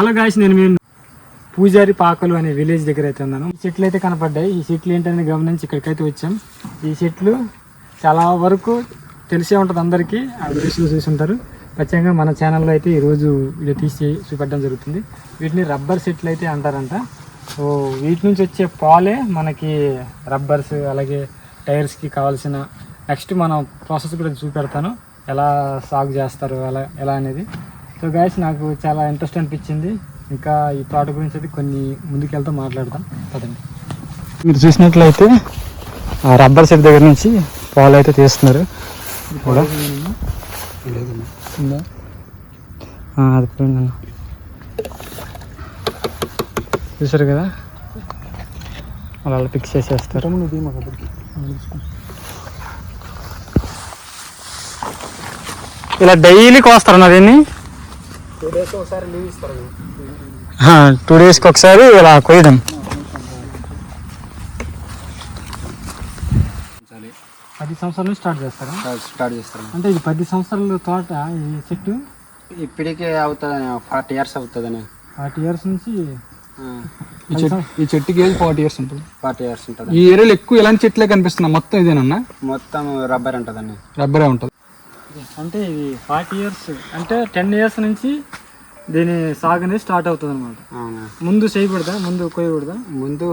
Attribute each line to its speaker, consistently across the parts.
Speaker 1: Hello guys నేను మీ పూజారి పాకలు అనే విలేజ్ దగ్గర అయితే ఉన్నాను. ఈ చెట్లు అయితే కనపడ్డాయి. ఈ చెట్లు ఏంటని గమనించి ఇక్కడికైతే వచ్చాం. ఈ చెట్లు చాలా వరకు తెలిసే ఉంటుంది అందరికీ. ఆ వీడియోస్లో చూసుంటారు. ఖచ్చితంగా మన ఛానల్లో అయితే ఈరోజు వీడియో తీసి చూపెట్టడం జరుగుతుంది. వీటిని రబ్బర్ చెట్లు అయితే అంటారంట. సో వీటి నుంచి వచ్చే పాలే మనకి రబ్బర్స్ అలాగే టైర్స్కి కావాల్సిన నెక్స్ట్ మనం ప్రాసెస్ కూడా చూపెడతాను. ఎలా సాగు చేస్తారు అలా ఎలా అనేది. సో గాయస్ నాకు చాలా ఇంట్రెస్ట్ అనిపించింది. ఇంకా ఈ తోట గురించి అయితే కొన్ని ముందుకెళ్తూ మాట్లాడతాం పదండి. మీరు చూసినట్లయితే ఆ రబ్బర్ సెట్ దగ్గర నుంచి పాలు అయితే తీస్తున్నారు. కూడా. అది పోయిందన్న చూసారు కదా? అలా ఫిక్స్ చేసేస్తారు. ఇలా డైలీ కోస్తారన్న దీన్ని.
Speaker 2: టూ డేస్ ఒకసారి లీవ్ ఇస్తారు
Speaker 1: టూ డేస్కి ఒకసారి ఇలా కొయ్యడం. పది సంవత్సరాల స్టార్ట్ చేస్తారా?
Speaker 2: స్టార్ట్ చేస్తారు.
Speaker 1: అంటే ఇది పది సంవత్సరాల తోట ఈ చెట్టు?
Speaker 2: ఇప్పటికే అవుతుందని ఫార్టీ ఇయర్స్ అవుతుందని.
Speaker 1: ఫార్టీ ఇయర్స్ నుంచి?
Speaker 3: ఈ చెట్టు ఈ చెట్టుకి ఏజ్ ఫార్టీ ఇయర్స్ ఉంటుంది?
Speaker 2: ఫార్టీ ఇయర్స్ ఉంటుంది
Speaker 3: ఈ ఏరియాలో ఎక్కువ ఎలాంటి చెట్లే కనిపిస్తున్నాయి? మొత్తం ఇదేనన్నా
Speaker 2: మొత్తం రబ్బర్ ఉంటుందండి.
Speaker 3: రబ్బరే ఉంటుంది.
Speaker 1: అంటే ఇది ఫార్టీ ఇయర్స్ అంటే టెన్ ఇయర్స్ నుంచి దీని సాగు అనేది స్టార్ట్ అవుతుంది అనమాట
Speaker 2: అవునా?
Speaker 1: ముందు చేయకూడదా ముందు కొయ్యకూడదా
Speaker 2: ముందు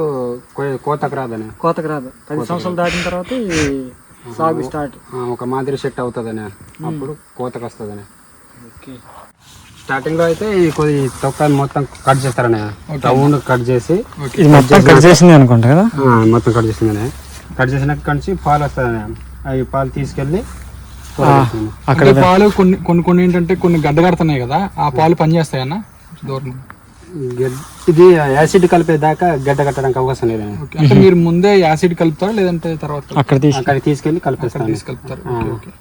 Speaker 2: కోతకు రాదని?
Speaker 1: కోతకు రాదు. పది సంవత్సరాలు దాటిన తర్వాత ఈ సాగు స్టార్ట్.
Speaker 2: ఒక మాదిరి సెట్ అవుతుందని. అప్పుడు కోతకు వస్తుందని.
Speaker 1: ఓకే.
Speaker 2: స్టార్టింగ్లో అయితే ఈ కొద్ది తొక్కని మొత్తం కట్ చేస్తారని. రౌండ్ కట్ చేసి
Speaker 1: ఇది మొత్తం కట్ చేసింది అనుకుంటా కదా?
Speaker 2: ఆ, మొత్తం కట్ చేసిందని. కట్ చేసినాక కంచి పాలు వస్తుందని. అవి పాలు తీసుకెళ్ళి.
Speaker 1: అక్కడ
Speaker 3: పాలు కొన్ని కొన్ని కొన్ని ఏంటంటే కొన్ని గడ్డ కడుతున్నాయి కదా ఆ పాలు పనిచేస్తాయన్న దూరం
Speaker 2: ఇది యాసిడ్ కలిపేదాకా గడ్డ కట్టడానికి అవకాశం
Speaker 3: ఓకే అంటే మీరు ముందే యాసిడ్ కలుపుతారా లేదంటే తర్వాత?
Speaker 1: అక్కడ తీసి
Speaker 2: అక్కడికి తీసుకెళ్ళి కలిపేస్తాను
Speaker 3: తీసి కలుపుతారు ఓకే ఓకే.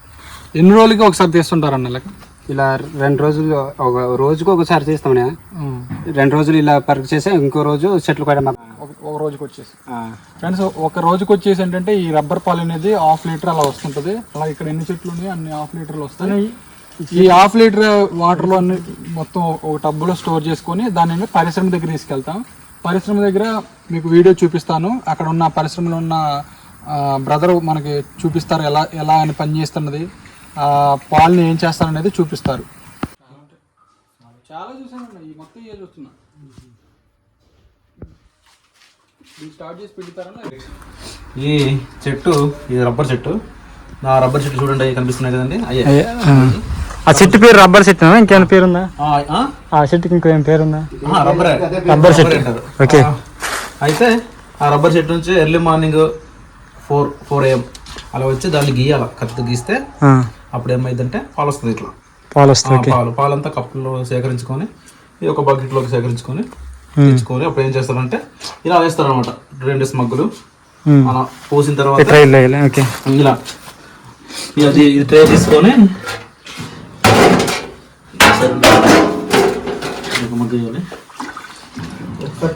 Speaker 3: ఎన్ని రోజులకి ఒకసారి తీస్తుంటారు అన్న లెక్క?
Speaker 2: ఇలా రెండు రోజులు ఒక రోజుకు ఒకసారి చేస్తామనే రెండు రోజులు ఇలా పరుగు చేసి ఇంకో రోజు చెట్లు కూడా మాకు
Speaker 3: ఒక- రోజుకి వచ్చేసి. ఫ్రెండ్స్ ఒక రోజుకి వచ్చేసి ఏంటంటే ఈ రబ్బర్ పాలు అనేది హాఫ్ లీటర్ అలా వస్తుంటది. అలా ఇక్కడ ఎన్ని చెట్లు ఉన్నాయి? అన్ని హాఫ్ లీటర్లు వస్తాయి. ఈ హాఫ్ లీటర్ వాటర్లో అన్ని మొత్తం ఒక టబ్బులో స్టోర్ చేసుకొని దాన్ని పరిశ్రమ దగ్గర తీసుకెళ్తాం. పరిశ్రమ దగ్గర మీకు వీడియో చూపిస్తాను. అక్కడ ఉన్న పరిశ్రమలో ఉన్న బ్రదర్ మనకి చూపిస్తారు ఎలా ఎలా అని పని చేస్తున్నది. ఆ పాలని ఏం చేస్తారనేది చూపిస్తారు. చాలా చూసాను ఈ మొత్తం ఏ చూస్తున్నా?
Speaker 4: ఈ చెట్టు ఇది రబ్బర్ చెట్టు. ఆ రబ్బర్ చెట్టు చూడండి కనిపిస్తున్నాయి కదండి. అయ్యే.
Speaker 1: ఆ. చెట్టు పేరు రబ్బర్ చెట్టు ఇంకేమైనా పేరుందా?
Speaker 4: ఆ, ఆ?
Speaker 1: ఆ చెట్టుకి ఇంకో పేరుందా?
Speaker 4: రబ్బరే.
Speaker 1: రబ్బర్ చెట్టు. ఓకే.
Speaker 4: అయితే ఆ రబ్బర్ చెట్టు నుంచి early morning four four AM. అలా వచ్చి దాన్ని గీయాల. కత్తి గీస్తే
Speaker 1: ఆ,
Speaker 4: అప్పుడు ఏమైందంటే పాలు వస్తుంది ఇట్లా
Speaker 1: పాలు ఓకే.
Speaker 4: పాలు పాలంతా కప్పులో సేకరించుకొని ఈ ఒక బకెట్లోకి సేకరించుకొని తెచ్చుకొని అప్పుడు ఏం చేస్తారంటే ఇలా వేస్తారు అనమాట రెండు స్మగ్గులు.
Speaker 1: ఉమ్.
Speaker 4: అలా పోసిన తర్వాత ఇలా. ఇది ట్రే తీసుకొని.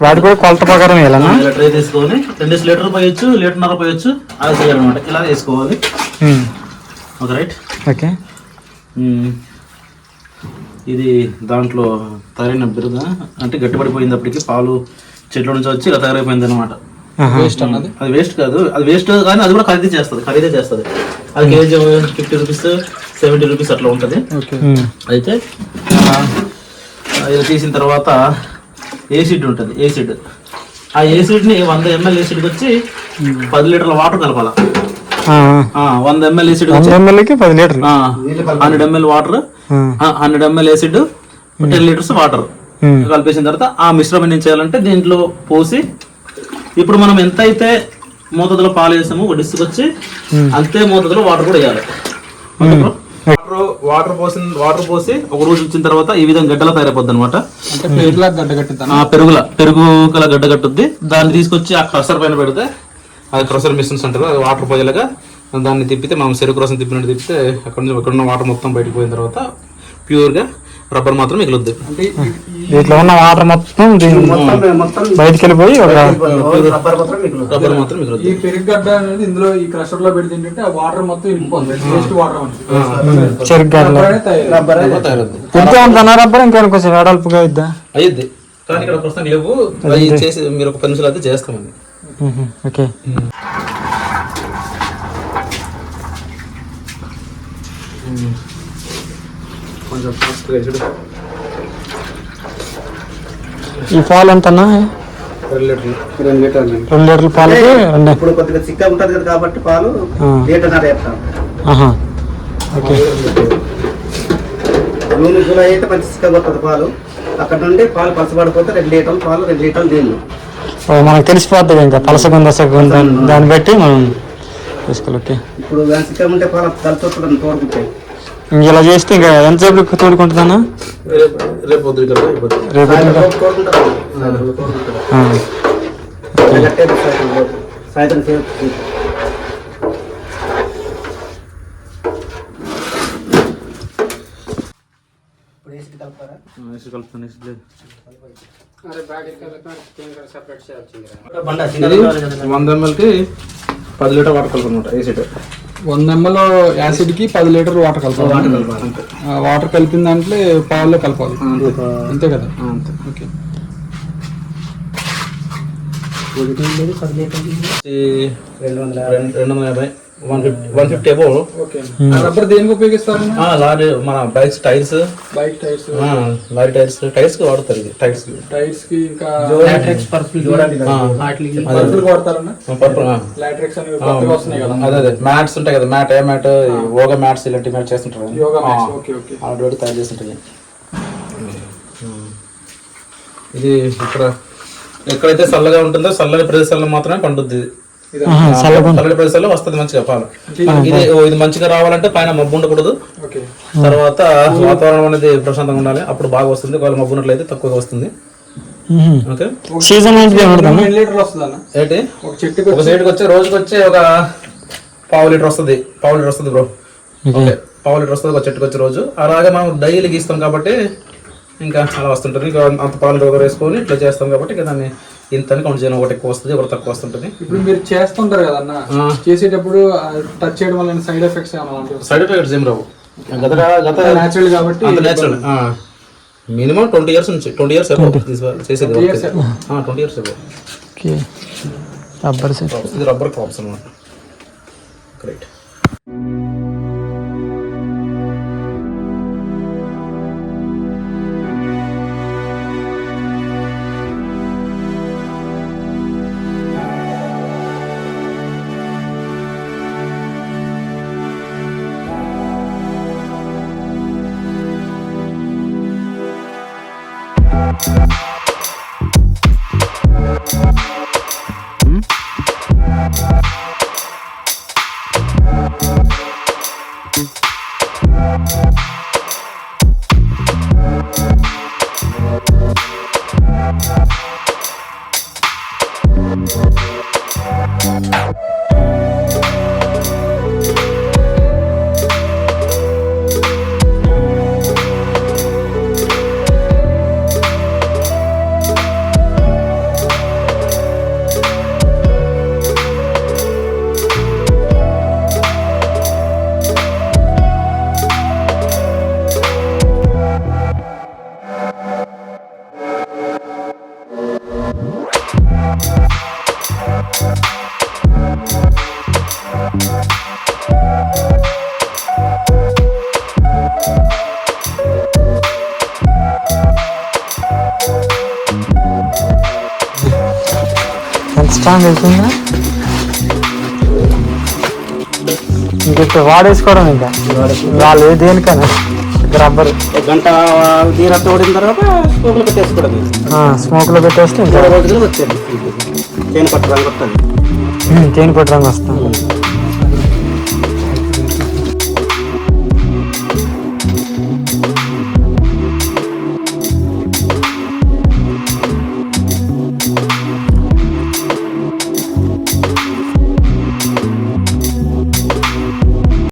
Speaker 1: వాటి కూడా కొలత ప్రకారం వేయాలన్నా
Speaker 4: ఇలా ట్రే తీసుకొని రెండు లీటర్ పోయొచ్చు లీటర్న్నర పోయొచ్చు అది చేయాలన్నమాట. ఇలా వేసుకోవాలి.
Speaker 1: Um,
Speaker 4: okay right?
Speaker 1: ఓకే.
Speaker 4: ఇది దాంట్లో తయారైన బిరుద అంటే గట్టిపడిపోయింది అప్పటికి పాలు చెట్ల నుంచి వచ్చి ఇలా తయారైపోయింది అనమాట.
Speaker 3: వేస్ట్ అన్నది?
Speaker 4: అది వేస్ట్ కాదు. అది వేస్ట్ కానీ అది కూడా ఖరీదు చేస్తుంది ఖరీదే చేస్తుంది. అది KG fifty rupees seventy rupees అట్లా ఉంటుంది. అయితే ఆ, ఇలా తీసిన తర్వాత ఏసిడ్ ఉంటుంది ఏసిడ్ ఆ ఏసిడ్ని వంద ఎంఎల్ ఏసిడ్కి వచ్చి పది లీటర్ల వాటర్ కలపాల.
Speaker 1: ఆ,
Speaker 4: ఆ, వంద ML acid hundred ML water hundred ML acid ten litres water కలిపేసిన తర్వాత ఆ మిశ్రమం ఏం చేయాలంటే దీంట్లో పోసి ఇప్పుడు మనం ఎంత అయితే మోతాదులో పాలు వేసామో వడ్డిసుకొచ్చి అంతే మోతాదులో వాటర్ కూడా వేయాలి. వాటర్ వాటర్ పోసిన వాటర్ పోసి ఒక రోజు వచ్చిన తర్వాత ఈ విధంగా గడ్డలా తయారైపోద్ది అనమాట
Speaker 3: అంటే పేరులా గడ్డ కట్టిద్దాం
Speaker 4: ఆ పెరుగుల పెరుగు కల గడ్డ కట్టుద్ది. దాన్ని తీసుకొచ్చి ఆ క్రషర్ పైన పెడితే అది క్రషర్ మిషన్స్ అంటారు అది వాటర్ పోయేలాగా దాన్ని తిప్పితే మనం చెరుకు రసం తిప్పినట్టు తిప్పితే అక్కడ నుంచి అక్కడ ఉన్న వాటర్ మొత్తం బయటకు పోయిన తర్వాత ప్యూర్గా రబ్బర్ మాత్రం మిగులుద్ది.
Speaker 1: దీంట్లో ఉన్న వాటర్ మొత్తం దీని బయటికి వెళ్ళిపోయి ఒక
Speaker 4: రబ్బర్ మాత్రం మిగులుద్ది.
Speaker 3: ఈ పెరుగడ్డ అనేది ఇందులో ఈ క్రషర్లో పెడితే ఏంటంటే ఆ వాటర్ మొత్తం వెళ్ళిపోతుంది. వేస్ట్ వాటర్
Speaker 1: చెరుగ్గా
Speaker 3: రబ్బర్
Speaker 4: రబ్బర్
Speaker 1: ఇంకా కొంచెం వెడల్పుగా ఇద్దా
Speaker 4: అయ్యిద్ది కానీ ఇక్కడ ప్రస్తుతం లేవు. అవి చేసి మీరు ఒక పెన్సిల్ అయితే చేస్తామండి.
Speaker 1: ఓకే.
Speaker 4: కొంచెం ఫాస్ట్గా వేసుడు
Speaker 1: ఈ పాలు ఎంతన్నా?
Speaker 4: రెండు లీటర్లు
Speaker 2: రెండు లీటర్లు
Speaker 1: రెండు. లీటర్ల పాలకి రెండు
Speaker 5: ఇప్పుడు కొద్దిగా చిక్క ఉంటది కదా కాబట్టి పాలు. లీటర్న్నర వేస్తాం
Speaker 1: ఆహా. ఓకే.
Speaker 5: జూన్ జూలై అయితే మంచి చిక్కగా వస్తుంది పాలు. అక్కడ నుండి పాలు పలసపడిపోతే రెండు లీటర్లు పాలు రెండు లీటర్లు నీళ్ళు.
Speaker 1: మనకు తెలిసిపోతుంది ఇంకా పలసగుంది దశగుంది దాన్ని బట్టి మనం ఓకే
Speaker 5: ఇప్పుడు చిక్క ఉంటే పాలు కలిసి తోడుకుంటాయి.
Speaker 1: ఇలా చేస్తే ఇంకా ఎంతసేపు తోడుకుంటుందన్నా
Speaker 4: రేపు వంద ఎంఎల్కి పది లీటర్ వాటర్ కలుపు అనమాట ఏ సీట్
Speaker 3: వంద ఎంఎల్ యాసిడ్కి పది లీటర్ వాటర్ కలపాలి. ఆ వాటర్ కలిపిన దాంట్లో పాలలో కలపాలి. అంతే. కదా?
Speaker 4: అంతే.
Speaker 3: ఓకే.
Speaker 4: రెండు వందల రెండు వందల యాభై. వన్ ఫిఫ్టీ వన్ ఫిఫ్టీ అబో
Speaker 3: ఓకే. రబ్బర్ దేనికి ఉపయోగిస్తారు
Speaker 4: లారీ మన bikes tyres.
Speaker 3: Bike tyres.
Speaker 4: Lorry tyres. టైర్స్కి వాడతారు ఇది టైర్స్. కి
Speaker 3: టైర్స్కి ఇంకా
Speaker 4: ఆ,
Speaker 3: పర్పుల్ వాడతారన్నా?
Speaker 4: పర్పుల్.
Speaker 3: లాట్రిక్స్ అనేవి కొత్తగా వస్తున్నాయి కదా.
Speaker 4: అదే అదే. మ్యాట్స్ ఉంటాయి కదా మ్యాట్ ఏ మ్యాట్ యోగా మ్యాట్స్ ఇలాంటి మ్యాట్ చేస్తుంటారు.
Speaker 3: Yoga mats okay okay.
Speaker 4: అలాంటి వాటి తయారు చేస్తుంటాయి ఇది ఇక్కడ ఎక్కడైతే చల్లగా ఉంటుందో చల్లని ప్రదేశాల్లో మాత్రమే పండుద్ది. చల్లని ప్రదేశాల్లో వస్తుంది మంచిగా పాలు. ఇది ఓ, ఇది మంచిగా రావాలంటే పైన మబ్బు ఉండకూడదు.
Speaker 3: ఓకే.
Speaker 4: తర్వాత వాతావరణం అనేది ప్రశాంతంగా ఉండాలి. అప్పుడు బాగా వస్తుంది. ఒకవేళ మబ్బు ఉన్నట్లయితే తక్కువగా వస్తుంది.
Speaker 1: సీజన్
Speaker 4: ఏంటి?
Speaker 3: ఒక
Speaker 4: ఒక సైడ్కి వచ్చే రోజుకి వచ్చే ఒక పావు లీటర్ వస్తుంది. పావు లీటర్ వస్తుంది బ్రో ఓకే. పావు లీటర్ వస్తుంది ఒక చెట్టుకి వచ్చే రోజు. అలాగే మనం డైలీ గీస్తాం కాబట్టి ఇంకా అలా వస్తుంటుంది. ఇంకా అంత పాలు వేసుకొని ఇట్లా చేస్తాం కాబట్టి ఇంకా దాన్ని ఇంత కౌంట్ చేయడం ఒకటి ఎక్కువ వస్తుంది ఒకటి తక్కువ వస్తుంటుంది.
Speaker 3: ఇప్పుడు మీరు చేస్తుంటారు కదన్న చేసేటప్పుడు టచ్ చేయడం వల్ల సైడ్ ఎఫెక్ట్స్
Speaker 4: సైడ్ ఎఫెక్ట్స్ ఏం రావు. గత గత
Speaker 3: న్యాచురల్ కాబట్టి
Speaker 4: అంత నేచురల్ మినిమం ట్వంటీ ఇయర్స్ నుంచి ట్వంటీ ఇయర్స్ చేసేది twenty years
Speaker 1: okay rubber set
Speaker 4: ఇది రబ్బర్ క్రాప్స్ అనమాట గ్రేట్
Speaker 1: ఎంత స్ట్రాంగ్ అవుతుందా ఇంకా వాడేసుకోవడం ఇంకా. వాళ్ళు ఏ దేనికైనా రబ్బర్.
Speaker 5: గంట తీర తోడిన తర్వాత స్టోవ్లో పెట్టేసుకోవడం.
Speaker 1: స్మోక్లో పెట్టేస్తే ఇంకా.
Speaker 5: రోజులు వచ్చేది తేనె పట్టు రంగు వస్తుంది.
Speaker 1: తేనె పట్టు రంగు వస్తాం